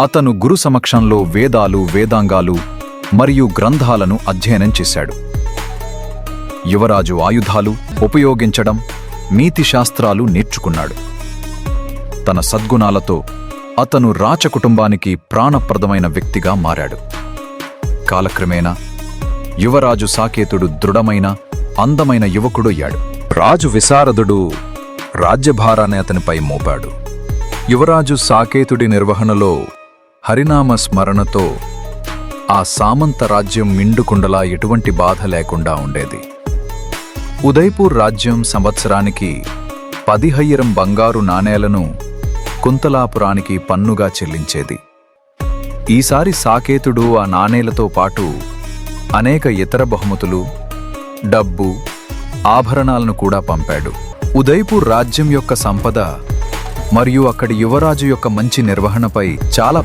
అతను గురు సమక్షంలో వేదాలు వేదాంగాలు మరియు గ్రంథాలను అధ్యయనం చేశాడు. యువరాజు ఆయుధాలు ఉపయోగించడం నీతిశాస్త్రాలు నేర్చుకున్నాడు. తన సద్గుణాలతో అతను రాచకుటుంబానికి ప్రాణప్రదమైన వ్యక్తిగా మారాడు. కాలక్రమేణా యువరాజు సాకేతుడు దృఢమైన అందమైన యువకుడయ్యాడు రాజు విశారదుడు రాజ్యభారాన్ని అతనిపై మోపాడు. యువరాజు సాకేతుడి నిర్వహణలో హరినామ స్మరణతో ఆ సామంత రాజ్యం మిండుకుండలా ఎటువంటి బాధ లేకుండా ఉండేది. ఉదయ్పూర్ రాజ్యం సంవత్సరానికి పదిహయ్యరం బంగారు నాణేలను కుంతలాపురానికి పన్నుగా చెల్లించేది. ఈసారి సాకేతుడు ఆ నాణేలతో పాటు అనేక ఇతర బహుమతులు డబ్బు ఆభరణాలను కూడా పంపాడు. ఉదయ్పూర్ రాజ్యం యొక్క సంపద మరియు అక్కడి యువరాజు యొక్క మంచి నిర్వహణపై చాలా